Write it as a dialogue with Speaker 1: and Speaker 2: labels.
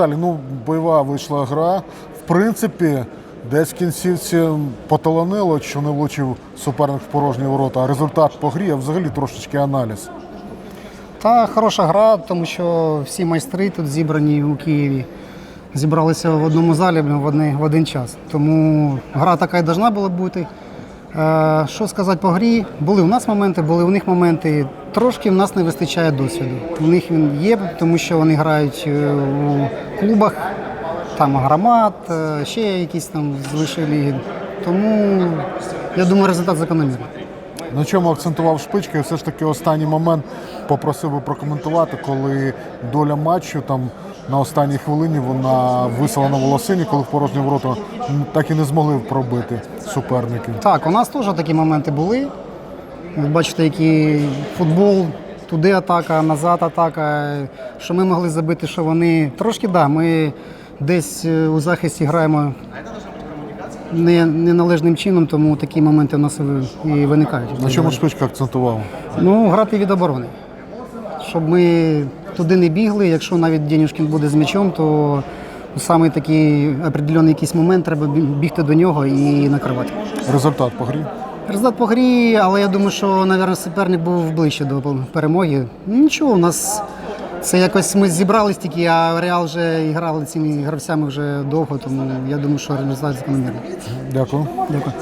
Speaker 1: Віталій, ну бойова вийшла гра. В принципі, десь в кінцівці поталанило, що не влучив суперник в порожні ворота. А результат по грі, а взагалі трошечки аналіз.
Speaker 2: Та хороша гра, тому що всі майстри тут зібрані у Києві. Зібралися в одному залі в, одне- в один час. Тому гра така і повинна була бути. Е, що сказати по грі? Були у нас моменти, були у них моменти. Трошки в нас не вистачає досвіду. У них він є, тому що вони грають е, у клубах, там громад, е, ще якісь там з вищої ліги. Тому я думаю, результат закономірний.
Speaker 1: На чому акцентував шпичка, і все ж таки останній момент попросив би прокоментувати, коли доля матчу там на останній хвилині вона висела на волосині, коли в порожні ворота так і не змогли пробити суперники.
Speaker 2: Так, у нас теж такі моменти були. Ви Бачите, який футбол, туди атака, назад атака. Що ми могли забити, що вони. Трошки так, да, ми десь е, у захисті граємо не, неналежним чином, тому такі моменти у нас і і виникають.
Speaker 1: На чому шпичка акцентував?
Speaker 2: Ну, грати від оборони. Щоб ми туди не бігли, якщо навіть Денюшкін буде з м'ячом, то саме такий определений якийсь момент треба бігти до нього і накривати.
Speaker 1: Результат по грі.
Speaker 2: Результат по грі, але я думаю, що, мабуть, суперник був ближче до перемоги. Нічого, у нас це якось ми зібрались тільки, а Реал вже і грали цими гравцями вже довго, тому я думаю, що результат закономірний.
Speaker 1: Дякую.
Speaker 2: Дякую.